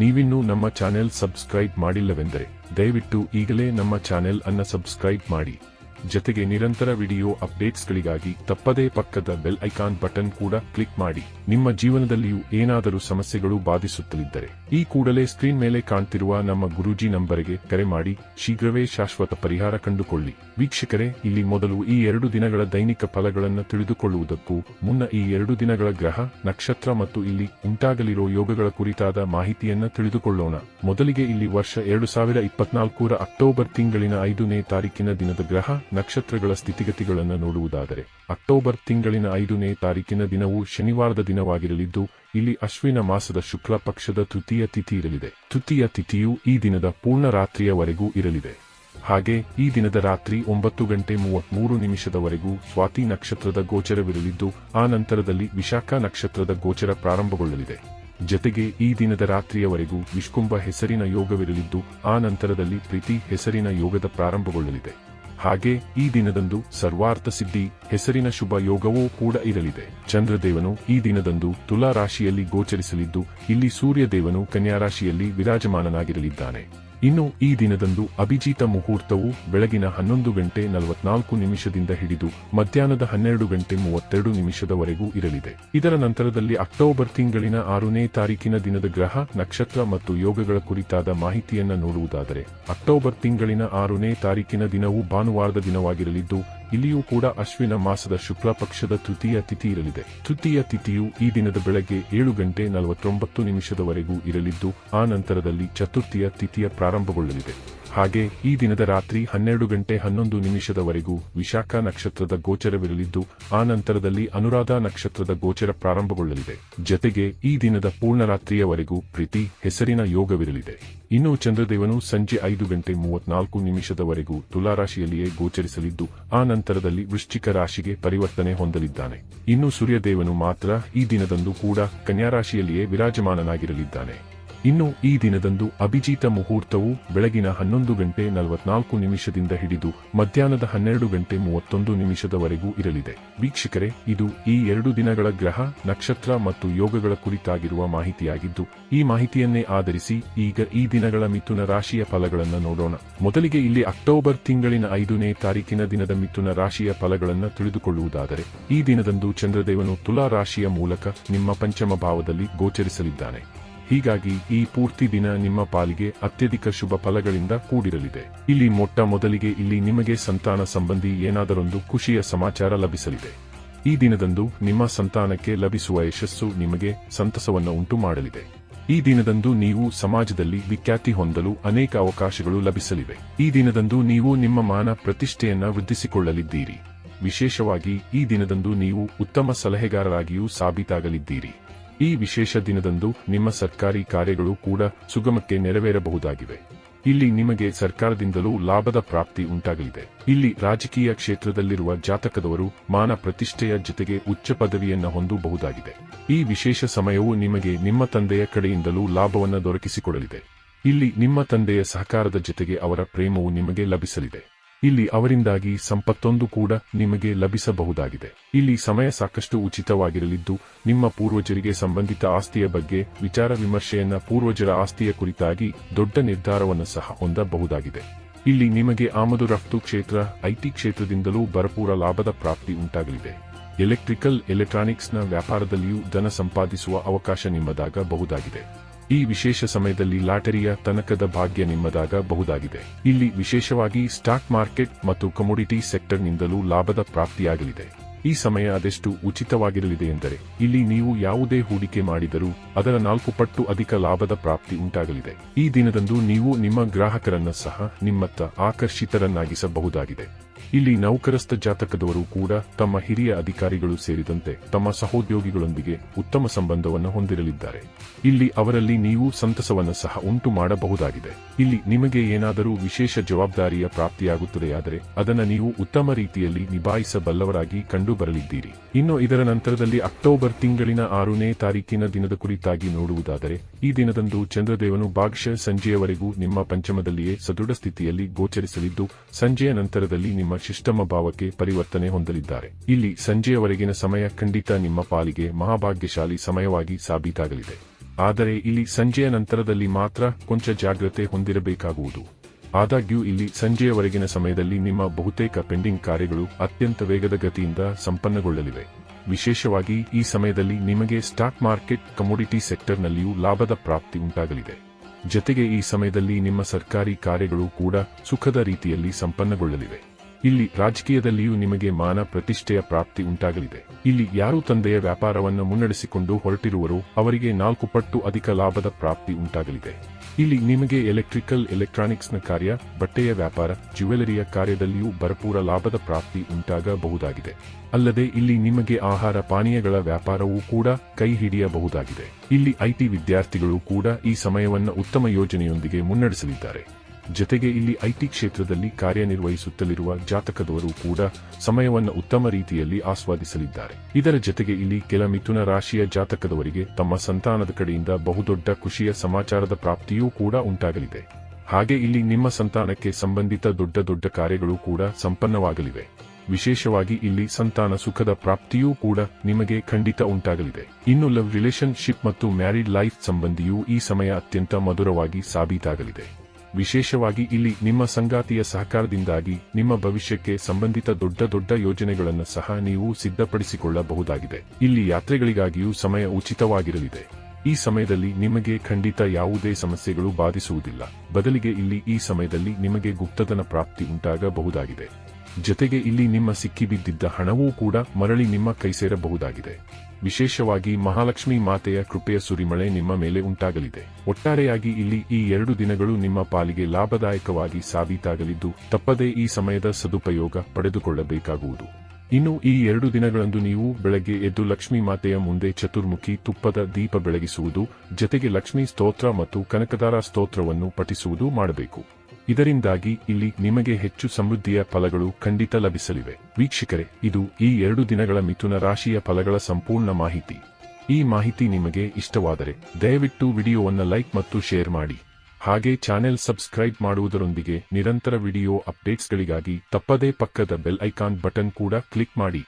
ನೀವಿನ್ನೂ ನಮ್ಮ channel subscribe ಮಾಡಿಲ್ಲವೆಂದರೆ ದಯವಿಟ್ಟು ಈಗಲೇ ನಮ್ಮ ಚಾನೆಲ್ ಅನ್ನ ಸಬ್ಸ್ಕ್ರೈಬ್ ಮಾಡಿ. ಜೊತೆಗೆ ನಿರಂತರ ವಿಡಿಯೋ ಅಪ್ಡೇಟ್ಸ್ಗಳಿಗಾಗಿ ತಪ್ಪದೇ ಪಕ್ಕದ ಬೆಲ್ ಐಕಾನ್ ಬಟನ್ ಕೂಡ ಕ್ಲಿಕ್ ಮಾಡಿ. ನಿಮ್ಮ ಜೀವನದಲ್ಲಿಯೂ ಏನಾದರೂ ಸಮಸ್ಯೆಗಳು ಬಾಧಿಸುತ್ತಲಿದ್ದರೆ, ಈ ಕೂಡಲೇ ಸ್ಕ್ರೀನ್ ಮೇಲೆ ಕಾಣ್ತಿರುವ ನಮ್ಮ ಗುರೂಜಿ ನಂಬರಿಗೆ ಕರೆ ಮಾಡಿ, ಶೀಘ್ರವೇ ಶಾಶ್ವತ ಪರಿಹಾರ ಕಂಡುಕೊಳ್ಳಿ. ವೀಕ್ಷಕರೇ, ಇಲ್ಲಿ ಮೊದಲು ಈ ಎರಡು ದಿನಗಳ ದೈನಿಕ ಫಲಗಳನ್ನು ತಿಳಿದುಕೊಳ್ಳುವುದಕ್ಕೂ ಮುನ್ನ ಈ ಎರಡು ದಿನಗಳ ಗ್ರಹ, ನಕ್ಷತ್ರ ಮತ್ತು ಇಲ್ಲಿ ಉಂಟಾಗಲಿರೋ ಯೋಗಗಳ ಕುರಿತಾದ ಮಾಹಿತಿಯನ್ನ ತಿಳಿದುಕೊಳ್ಳೋಣ. ಮೊದಲಿಗೆ ಇಲ್ಲಿ ವರ್ಷ ಎರಡು ಸಾವಿರ ಇಪ್ಪತ್ನಾಲ್ಕರ ಅಕ್ಟೋಬರ್ ತಿಂಗಳಿನ ಐದನೇ ತಾರೀಕಿನ ದಿನದ ಗ್ರಹ ನಕ್ಷತ್ರಗಳ ಸ್ಥಿತಿಗತಿಗಳನ್ನು ನೋಡುವುದಾದರೆ, ಅಕ್ಟೋಬರ್ ತಿಂಗಳಿನ ಐದನೇ ತಾರೀಕಿನ ದಿನವು ಶನಿವಾರದ ದಿನವಾಗಿರಲಿದ್ದು, ಇಲ್ಲಿ ಅಶ್ವಿನ ಮಾಸದ ಶುಕ್ಲ ಪಕ್ಷದ ತೃತೀಯ ತಿಥಿ ಇರಲಿದೆ. ತೃತೀಯ ತಿಥಿಯು ಈ ದಿನದ ಪೂರ್ಣ ರಾತ್ರಿಯವರೆಗೂ ಇರಲಿದೆ. ಹಾಗೆ, ಈ ದಿನದ ರಾತ್ರಿ ಒಂಬತ್ತು ಗಂಟೆ ಮೂವತ್ಮೂರು ನಿಮಿಷದವರೆಗೂ ಸ್ವಾತಿ ನಕ್ಷತ್ರದ ಗೋಚರವಿರಲಿದ್ದು, ಆ ನಂತರದಲ್ಲಿ ವಿಶಾಖ ನಕ್ಷತ್ರದ ಗೋಚರ ಪ್ರಾರಂಭಗೊಳ್ಳಲಿದೆ. ಜತೆಗೆ, ಈ ದಿನದ ರಾತ್ರಿಯವರೆಗೂ ವಿಷ್ಕುಂಭ ಹೆಸರಿನ ಯೋಗವಿರಲಿದ್ದು, ಆ ನಂತರದಲ್ಲಿ ಪ್ರೀತಿ ಹೆಸರಿನ ಯೋಗದ ಪ್ರಾರಂಭಗೊಳ್ಳಲಿದೆ. ಹಾಗೆ ಈ ದಿನದಂದು ಸರ್ವಾರ್ಥ ಸಿದ್ಧಿ, ಹೆಸರಿನ ಶುಭ ಯೋಗವೂ ಕೂಡ ಇರಲಿದೆ. ಚಂದ್ರದೇವನು ಈ ದಿನದಂದು ತುಲಾ ರಾಶಿಯಲ್ಲಿ ಗೋಚರಿಸಲಿದ್ದು, ಇಲ್ಲಿ ಸೂರ್ಯದೇವನು ಕನ್ಯಾರಾಶಿಯಲ್ಲಿ ವಿರಾಜಮಾನನಾಗಿರಲಿದ್ದಾನೆ. ಇನ್ನು ಈ ದಿನದಂದು ಅಭಿಜಿತ ಮುಹೂರ್ತವು ಬೆಳಗಿನ ಹನ್ನೊಂದು ಗಂಟೆ ನಲವತ್ನಾಲ್ಕು ನಿಮಿಷದಿಂದ ಹಿಡಿದು ಮಧ್ಯಾಹ್ನದ ಹನ್ನೆರಡು ಗಂಟೆ ಮೂವತ್ತೆರಡು ನಿಮಿಷದವರೆಗೂ ಇರಲಿದೆ. ಇದರ ನಂತರದಲ್ಲಿ ಅಕ್ಟೋಬರ್ ತಿಂಗಳಿನ ಆರನೇ ತಾರೀಕಿನ ದಿನದ ಗ್ರಹ, ನಕ್ಷತ್ರ ಮತ್ತು ಯೋಗಗಳ ಕುರಿತಾದ ಮಾಹಿತಿಯನ್ನು ನೋಡುವುದಾದರೆ, ಅಕ್ಟೋಬರ್ ತಿಂಗಳಿನ ಆರನೇ ತಾರೀಕಿನ ದಿನವು ಭಾನುವಾರದ ದಿನವಾಗಿರಲಿದ್ದು ಇಲ್ಲಿಯೂ ಕೂಡ ಅಶ್ವಿನ ಮಾಸದ ಶುಕ್ಲ ಪಕ್ಷದ ತೃತೀಯ ತಿಥಿ ಇರಲಿದೆ. ತೃತೀಯ ತಿಥಿಯು ಈ ದಿನದ ಬೆಳಗ್ಗೆ ಏಳು ಗಂಟೆ ನಲವತ್ತೊಂಬತ್ತು ನಿಮಿಷದವರೆಗೂ ಇರಲಿದ್ದು, ಆ ನಂತರದಲ್ಲಿ ಚತುರ್ಥಿಯ ತಿಥಿಯ ಪ್ರಾರಂಭಗೊಳ್ಳಲಿದೆ. ಹಾಗೆ ಈ ದಿನದ ರಾತ್ರಿ ಹನ್ನೆರಡು ಗಂಟೆ ಹನ್ನೊಂದು ನಿಮಿಷದವರೆಗೂ ವಿಶಾಖ ನಕ್ಷತ್ರದ ಗೋಚರವಿರಲಿದ್ದು, ಆ ನಂತರದಲ್ಲಿ ಅನುರಾಧ ನಕ್ಷತ್ರದ ಗೋಚರ ಪ್ರಾರಂಭಗೊಳ್ಳಲಿದೆ. ಜತೆಗೆ ಈ ದಿನದ ಪೂರ್ಣರಾತ್ರಿಯವರೆಗೂ ಪ್ರೀತಿ, ಹೆಸರಿನ ಯೋಗವಿರಲಿದೆ. ಇನ್ನು ಚಂದ್ರದೇವನು ಸಂಜೆ ಐದು ಗಂಟೆ ಮೂವತ್ನಾಲ್ಕು ನಿಮಿಷದವರೆಗೂ ತುಲಾರಾಶಿಯಲ್ಲಿಯೇ ಗೋಚರಿಸಲಿದ್ದು, ಆ ನಂತರದಲ್ಲಿ ವೃಶ್ಚಿಕ ರಾಶಿಗೆ ಪರಿವರ್ತನೆ ಹೊಂದಲಿದ್ದಾನೆ. ಇನ್ನು ಸೂರ್ಯದೇವನು ಮಾತ್ರ ಈ ದಿನದಂದು ಕೂಡ ಕನ್ಯಾರಾಶಿಯಲ್ಲಿಯೇ ವಿರಾಜಮಾನನಾಗಿರಲಿದ್ದಾನೆ. ಇನ್ನು ಈ ದಿನದಂದು ಅಭಿಜಿತ ಮುಹೂರ್ತವು ಬೆಳಗಿನ ಹನ್ನೊಂದು ಗಂಟೆ ನಲವತ್ನಾಲ್ಕು ನಿಮಿಷದಿಂದ ಹಿಡಿದು ಮಧ್ಯಾಹ್ನದ ಹನ್ನೆರಡು ಗಂಟೆ ಮೂವತ್ತೊಂದು ನಿಮಿಷದವರೆಗೂ ಇರಲಿದೆ. ವೀಕ್ಷಕರೇ, ಇದು ಈ ಎರಡು ದಿನಗಳ ಗ್ರಹ, ನಕ್ಷತ್ರ ಮತ್ತು ಯೋಗಗಳ ಕುರಿತಾಗಿರುವ ಮಾಹಿತಿಯಾಗಿದ್ದು, ಈ ಮಾಹಿತಿಯನ್ನೇ ಆಧರಿಸಿ ಈಗ ಈ ದಿನಗಳ ಮಿಥುನ ರಾಶಿಯ ಫಲಗಳನ್ನು ನೋಡೋಣ. ಮೊದಲಿಗೆ ಇಲ್ಲಿ ಅಕ್ಟೋಬರ್ ತಿಂಗಳಿನ ಐದನೇ ತಾರೀಕಿನ ದಿನದ ಮಿಥುನ ರಾಶಿಯ ಫಲಗಳನ್ನು ತಿಳಿದುಕೊಳ್ಳುವುದಾದರೆ, ಈ ದಿನದಂದು ಚಂದ್ರದೇವನು ತುಲಾ ರಾಶಿಯ ಮೂಲಕ ನಿಮ್ಮ ಪಂಚಮ ಭಾವದಲ್ಲಿ ಗೋಚರಿಸಲಿದ್ದಾನೆ. ಹೀಗಾಗಿ ಈ ಪೂರ್ತಿ ದಿನ ನಿಮ್ಮ ಪಾಲಿಗೆ ಅತ್ಯಧಿಕ ಶುಭ ಫಲಗಳಿಂದ ಕೂಡಿರಲಿದೆ. ಇಲ್ಲಿ ಮೊಟ್ಟ ಮೊದಲಿಗೆ ಇಲ್ಲಿ ನಿಮಗೆ ಸಂತಾನ ಸಂಬಂಧಿ ಏನಾದರೊಂದು ಖುಷಿಯ ಸಮಾಚಾರ ಲಭಿಸಲಿದೆ. ಈ ದಿನದಂದು ನಿಮ್ಮ ಸಂತಾನಕ್ಕೆ ಲಭಿಸುವ ಯಶಸ್ಸು ನಿಮಗೆ ಸಂತಸವನ್ನು ಉಂಟು ಮಾಡಲಿದೆ ಈ ದಿನದಂದು ನೀವು ಸಮಾಜದಲ್ಲಿ ವಿಖ್ಯಾತಿ ಹೊಂದಲು ಅನೇಕ ಅವಕಾಶಗಳು ಲಭಿಸಲಿವೆ. ಈ ದಿನದಂದು ನೀವು ನಿಮ್ಮ ಮಾನ ಪ್ರತಿಷ್ಠೆಯನ್ನ ವೃದ್ಧಿಸಿಕೊಳ್ಳಲಿದ್ದೀರಿ. ವಿಶೇಷವಾಗಿ ಈ ದಿನದಂದು ನೀವು ಉತ್ತಮ ಸಲಹೆಗಾರರಾಗಿಯೂ ಸಾಬೀತಾಗಲಿದ್ದೀರಿ. ಈ ವಿಶೇಷ ದಿನದಂದು ನಿಮ್ಮ ಸರ್ಕಾರಿ ಕಾರ್ಯಗಳು ಕೂಡ ಸುಗಮಕ್ಕೆ ನೆರವೇರಬಹುದಾಗಿವೆ. ಇಲ್ಲಿ ನಿಮಗೆ ಸರ್ಕಾರದಿಂದಲೂ ಲಾಭದ ಪ್ರಾಪ್ತಿ ಉಂಟಾಗಲಿದೆ. ಇಲ್ಲಿ ರಾಜಕೀಯ ಕ್ಷೇತ್ರದಲ್ಲಿರುವ ಜಾತಕದವರು ಮಾನ ಪ್ರತಿಷ್ಠೆಯ ಜೊತೆಗೆ ಉಚ್ಚ ಪದವಿಯನ್ನು ಹೊಂದಬಹುದಾಗಿದೆ. ಈ ವಿಶೇಷ ಸಮಯವು ನಿಮಗೆ ನಿಮ್ಮ ತಂದೆಯ ಕಡೆಯಿಂದಲೂ ಲಾಭವನ್ನು ದೊರಕಿಸಿಕೊಡಲಿದೆ. ಇಲ್ಲಿ ನಿಮ್ಮ ತಂದೆಯ ಸಹಕಾರದ ಜೊತೆಗೆ ಅವರ ಪ್ರೇಮವು ನಿಮಗೆ ಲಭಿಸಲಿದೆ. ಇಲ್ಲಿ ಅವರಿಂದಾಗಿ ಸಂಪತ್ತೊಂದು ಕೂಡ ನಿಮಗೆ ಲಭಿಸಬಹುದಾಗಿದೆ. ಇಲ್ಲಿ ಸಮಯ ಸಾಕಷ್ಟು ಉಚಿತವಾಗಿರಲಿದ್ದು, ನಿಮ್ಮ ಪೂರ್ವಜರಿಗೆ ಸಂಬಂಧಿತ ಆಸ್ತಿಯ ಬಗ್ಗೆ ವಿಚಾರ ವಿಮರ್ಶೆಯನ್ನ ಪೂರ್ವಜರ ಆಸ್ತಿಯ ಕುರಿತಾಗಿ ದೊಡ್ಡ ನಿರ್ಧಾರವನ್ನು ಸಹ ಹೊಂದಬಹುದಾಗಿದೆ. ಇಲ್ಲಿ ನಿಮಗೆ ಆಮದು ರಫ್ತು ಕ್ಷೇತ್ರ ಐಟಿ ಕ್ಷೇತ್ರದಿಂದಲೂ ಭರಪೂರ ಲಾಭದ ಪ್ರಾಪ್ತಿ ಉಂಟಾಗಲಿದೆ. ಎಲೆಕ್ಟ್ರಿಕಲ್ ಎಲೆಕ್ಟ್ರಾನಿಕ್ಸ್ನ ವ್ಯಾಪಾರದಲ್ಲಿಯೂ ಧನ ಸಂಪಾದಿಸುವ ಅವಕಾಶ ನಿಮ್ಮದಾಗಬಹುದಾಗಿದೆ. ಈ ವಿಶೇಷ ಸಮಯದಲ್ಲಿ ಲಾಟರಿಯ ತನಕದ ಭಾಗ್ಯ ನಿಮ್ಮದಾಗಬಹುದಾಗಿದೆ. ಇಲ್ಲಿ ವಿಶೇಷವಾಗಿ ಸ್ಟಾಕ್ ಮಾರ್ಕೆಟ್ ಮತ್ತು ಕಮೋಡಿಟಿ ಸೆಕ್ಟರ್ನಿಂದಲೂ ಲಾಭದ ಪ್ರಾಪ್ತಿಯಾಗಲಿದೆ. ಈ ಸಮಯ ಅದೆಷ್ಟು ಉಚಿತವಾಗಿರಲಿದೆ ಎಂದರೆ, ಇಲ್ಲಿ ನೀವು ಯಾವುದೇ ಹೂಡಿಕೆ ಮಾಡಿದರೂ ಅದರ ನಾಲ್ಕು ಪಟ್ಟು ಅಧಿಕ ಲಾಭದ ಪ್ರಾಪ್ತಿ ಉಂಟಾಗಲಿದೆ. ಈ ದಿನದಂದು ನೀವು ನಿಮ್ಮ ಗ್ರಾಹಕರನ್ನ ಸಹ ನಿಮ್ಮತ್ತ ಆಕರ್ಷಿತರನ್ನಾಗಿಸಬಹುದಾಗಿದೆ. ಇಲ್ಲಿ ನೌಕರಸ್ಥ ಜಾತಕದವರು ಕೂಡ ತಮ್ಮ ಹಿರಿಯ ಅಧಿಕಾರಿಗಳು ಸೇರಿದಂತೆ ತಮ್ಮ ಸಹೋದ್ಯೋಗಿಗಳೊಂದಿಗೆ ಉತ್ತಮ ಸಂಬಂಧವನ್ನು ಹೊಂದಿರಲಿದ್ದಾರೆ. ಇಲ್ಲಿ ಅವರಲ್ಲಿ ನೀವು ಸಂತಸವನ್ನು ಸಹ ಉಂಟು ಮಾಡಬಹುದಾಗಿದೆ. ಇಲ್ಲಿ ನಿಮಗೆ ಏನಾದರೂ ವಿಶೇಷ ಜವಾಬ್ದಾರಿಯ ಪ್ರಾಪ್ತಿಯಾಗುತ್ತದೆಯಾದರೆ ಅದನ್ನು ನೀವು ಉತ್ತಮ ರೀತಿಯಲ್ಲಿ ನಿಭಾಯಿಸಬಲ್ಲವರಾಗಿ ಕಂಡುಬರಲಿದ್ದೀರಿ. ಇನ್ನು ಇದರ ನಂತರದಲ್ಲಿ ಅಕ್ಟೋಬರ್ ತಿಂಗಳಿನ ಆರನೇ ತಾರೀಕಿನ ದಿನದ ಕುರಿತಾಗಿ ನೋಡುವುದಾದರೆ, ಈ ದಿನದಂದು ಚಂದ್ರದೇವನು ಭಾಗ್ಯ ಸಂಜೆಯವರೆಗೂ ನಿಮ್ಮ ಪಂಚಮದಲ್ಲಿಯೇ ಸದೃಢ ಸ್ಥಿತಿಯಲ್ಲಿ ಗೋಚರಿಸಲಿದ್ದು, ಸಂಜೆಯ ನಂತರದಲ್ಲಿ ನಿಮ್ಮ ಶಿಷ್ಟಮ ಪರಿವರ್ತನೆ ಹೊಂದಲಿದ್ದಾರೆ. ಇಲ್ಲಿ ಸಂಜೆಯವರೆಗಿನ ಸಮಯ ಖಂಡಿತ ನಿಮ್ಮ ಪಾಲಿಗೆ ಮಹಾಭಾಗ್ಯಶಾಲಿ ಸಮಯವಾಗಿ ಸಾಬೀತಾಗಲಿದೆ. ಆದರೆ ಇಲ್ಲಿ ಸಂಜೆಯ ನಂತರದಲ್ಲಿ ಮಾತ್ರ ಕೊಂಚ ಜಾಗ್ರತೆ ಹೊಂದಿರಬೇಕಾಗುವುದು. ಆದಾಗ್ಯೂ ಇಲ್ಲಿ ಸಂಜೆಯವರೆಗಿನ ಸಮಯದಲ್ಲಿ ನಿಮ್ಮ ಬಹುತೇಕ ಪೆಂಡಿಂಗ್ ಕಾರ್ಯಗಳು ಅತ್ಯಂತ ವೇಗದ ಗತಿಯಿಂದ ಸಂಪನ್ನಗೊಳ್ಳಲಿವೆ. ವಿಶೇಷವಾಗಿ ಈ ಸಮಯದಲ್ಲಿ ನಿಮಗೆ ಸ್ಟಾಕ್ ಮಾರ್ಕೆಟ್ ಕಮೋಡಿಟಿ ಸೆಕ್ಟರ್ನಲ್ಲಿಯೂ ಲಾಭದ ಪ್ರಾಪ್ತಿ ಉಂಟಾಗಲಿದೆ. ಜತೆಗೆ ಈ ಸಮಯದಲ್ಲಿ ನಿಮ್ಮ ಸರ್ಕಾರಿ ಕಾರ್ಯಗಳು ಕೂಡ ಸುಖದ ರೀತಿಯಲ್ಲಿ ಸಂಪನ್ನಗೊಳ್ಳಲಿವೆ. ಇಲ್ಲಿ ರಾಜಕೀಯದಲ್ಲಿಯೂ ನಿಮಗೆ ಮಾನ ಪ್ರತಿಷ್ಠೆಯ ಪ್ರಾಪ್ತಿ ಉಂಟಾಗಲಿದೆ. ಇಲ್ಲಿ ಯಾರು ತಂದೆಯ ವ್ಯಾಪಾರವನ್ನು ಮುನ್ನಡೆಸಿಕೊಂಡು ಹೊರಟಿರುವರೋ ಅವರಿಗೆ ನಾಲ್ಕು ಪಟ್ಟು ಅಧಿಕ ಲಾಭದ ಪ್ರಾಪ್ತಿ ಉಂಟಾಗಲಿದೆ. ಇಲ್ಲಿ ನಿಮಗೆ ಎಲೆಕ್ಟ್ರಿಕಲ್ ಎಲೆಕ್ಟ್ರಾನಿಕ್ಸ್ನ ಕಾರ್ಯ, ಬಟ್ಟೆಯ ವ್ಯಾಪಾರ, ಜ್ಯುವೆಲರಿಯ ಕಾರ್ಯದಲ್ಲಿಯೂ ಭರಪೂರ ಲಾಭದ ಪ್ರಾಪ್ತಿ ಉಂಟಾಗಬಹುದಾಗಿದೆ. ಅಲ್ಲದೆ ಇಲ್ಲಿ ನಿಮಗೆ ಆಹಾರ ಪಾನೀಯಗಳ ವ್ಯಾಪಾರವೂ ಕೂಡ ಕೈ ಹಿಡಿಯಬಹುದಾಗಿದೆ. ಇಲ್ಲಿ ಐಟಿ ವಿದ್ಯಾರ್ಥಿಗಳು ಕೂಡ ಈ ಸಮಯವನ್ನು ಉತ್ತಮ ಯೋಜನೆಯೊಂದಿಗೆ ಮುನ್ನಡೆಸಲಿದ್ದಾರೆ. ಜತೆಗೆ ಇಲ್ಲಿ ಐಟಿ ಕ್ಷೇತ್ರದಲ್ಲಿ ಕಾರ್ಯನಿರ್ವಹಿಸುತ್ತಲಿರುವ ಜಾತಕದವರು ಕೂಡ ಸಮಯವನ್ನು ಉತ್ತಮ ರೀತಿಯಲ್ಲಿ ಆಸ್ವಾದಿಸಲಿದ್ದಾರೆ. ಇದರ ಜತೆಗೆ ಇಲ್ಲಿ ಕೆಲ ಮಿಥುನ ರಾಶಿಯ ಜಾತಕದವರಿಗೆ ತಮ್ಮ ಸಂತಾನದ ಕಡೆಯಿಂದ ಬಹುದೊಡ್ಡ ಖುಷಿಯ ಸಮಾಚಾರದ ಪ್ರಾಪ್ತಿಯೂ ಕೂಡ ಉಂಟಾಗಲಿದೆ. ಹಾಗೆ ಇಲ್ಲಿ ನಿಮ್ಮ ಸಂತಾನಕ್ಕೆ ಸಂಬಂಧಿತ ದೊಡ್ಡ ದೊಡ್ಡ ಕಾರ್ಯಗಳು ಕೂಡ ಸಂಪನ್ನವಾಗಲಿವೆ. ವಿಶೇಷವಾಗಿ ಇಲ್ಲಿ ಸಂತಾನ ಸುಖದ ಪ್ರಾಪ್ತಿಯೂ ಕೂಡ ನಿಮಗೆ ಖಂಡಿತ ಉಂಟಾಗಲಿದೆ. ಇನ್ನು ಲವ್ ರಿಲೇಶನ್ಶಿಪ್ ಮತ್ತು ಮ್ಯಾರಿಡ್ ಲೈಫ್ ಸಂಬಂಧಿಯೂ ಈ ಸಮಯ ಅತ್ಯಂತ ಮಧುರವಾಗಿ ಸಾಬೀತಾಗಲಿದೆ. ವಿಶೇಷವಾಗಿ ಇಲ್ಲಿ ನಿಮ್ಮ ಸಂಗಾತಿಯ ಸಹಕಾರದಿಂದಾಗಿ ನಿಮ್ಮ ಭವಿಷ್ಯಕ್ಕೆ ಸಂಬಂಧಿತ ದೊಡ್ಡ ದೊಡ್ಡ ಯೋಜನೆಗಳನ್ನು ಸಹ ನೀವು ಸಿದ್ಧಪಡಿಸಿಕೊಳ್ಳಬಹುದಾಗಿದೆ. ಇಲ್ಲಿ ಯಾತ್ರೆಗಳಿಗಾಗಿಯೂ ಸಮಯ ಉಚಿತವಾಗಿರಲಿದೆ. ಈ ಸಮಯದಲ್ಲಿ ನಿಮಗೆ ಖಂಡಿತ ಯಾವುದೇ ಸಮಸ್ಯೆಗಳು ಬಾಧಿಸುವುದಿಲ್ಲ. ಬದಲಿಗೆ ಇಲ್ಲಿ ಈ ಸಮಯದಲ್ಲಿ ನಿಮಗೆ ಗುಪ್ತಧನ ಪ್ರಾಪ್ತಿ ಉಂಟಾಗಬಹುದಾಗಿದೆ. ಜತೆಗೆ ಇಲ್ಲಿ ನಿಮ್ಮ ಸಿಕ್ಕಿಬಿದ್ದಿದ್ದ ಹಣವೂ ಕೂಡ ಮರಳಿ ನಿಮ್ಮ ಕೈ ಸೇರಬಹುದಾಗಿದೆ ವಿಶೇಷವಾಗಿ ಮಹಾಲಕ್ಷ್ಮಿ ಮಾತೆಯ ಕೃಪೆಯ ಸುರಿಮಳೆ ನಿಮ್ಮ ಮೇಲೆ ಉಂಟಾಗಲಿದೆ. ಒಟ್ಟಾರೆಯಾಗಿ ಇಲ್ಲಿ ಈ ಎರಡು ದಿನಗಳು ನಿಮ್ಮ ಪಾಲಿಗೆ ಲಾಭದಾಯಕವಾಗಿ ಸಾಬೀತಾಗಲಿದ್ದು, ತಪ್ಪದೇ ಈ ಸಮಯದ ಸದುಪಯೋಗ ಪಡೆದುಕೊಳ್ಳಬೇಕಾಗುವುದು. ಇನ್ನು ಈ ಎರಡು ದಿನಗಳಂದು ನೀವು ಬೆಳಗ್ಗೆ ಎದ್ದು ಲಕ್ಷ್ಮೀ ಮಾತೆಯ ಮುಂದೆ ಚತುರ್ಮುಖಿ ತುಪ್ಪದ ದೀಪ ಬೆಳಗಿಸುವುದು, ಜತೆಗೆ ಲಕ್ಷ್ಮೀ ಸ್ತೋತ್ರ ಮತ್ತು ಕನಕದಾರ ಸ್ತೋತ್ರವನ್ನು ಪಠಿಸುವುದು ಮಾಡಬೇಕು. ಇದರಿಂದಾಗಿ ಇಲ್ಲಿ ನಿಮಗೆ ಹೆಚ್ಚು ಸಮೃದ್ಧಿಯ ಫಲಗಳು ಖಂಡಿತ ಲಭಿಸಲಿವೆ. ವೀಕ್ಷಕರೇ, ಇದು ಈ ಎರಡು ದಿನಗಳ ಮಿಥುನ ರಾಶಿಯ ಫಲಗಳ ಸಂಪೂರ್ಣ ಮಾಹಿತಿ. ಈ ಮಾಹಿತಿ ನಿಮಗೆ ಇಷ್ಟವಾದರೆ ದಯವಿಟ್ಟು ವಿಡಿಯೋವನ್ನು ಲೈಕ್ ಮತ್ತು ಶೇರ್ ಮಾಡಿ. ಹಾಗೆ ಚಾನೆಲ್ ಸಬ್ಸ್ಕ್ರೈಬ್ ಮಾಡುವುದರೊಂದಿಗೆ ನಿರಂತರ ವಿಡಿಯೋ ಅಪ್ಡೇಟ್ಸ್ಗಳಿಗಾಗಿ ತಪ್ಪದೇ ಪಕ್ಕದ ಬೆಲ್ ಐಕಾನ್ ಬಟನ್ ಕೂಡ ಕ್ಲಿಕ್ ಮಾಡಿ.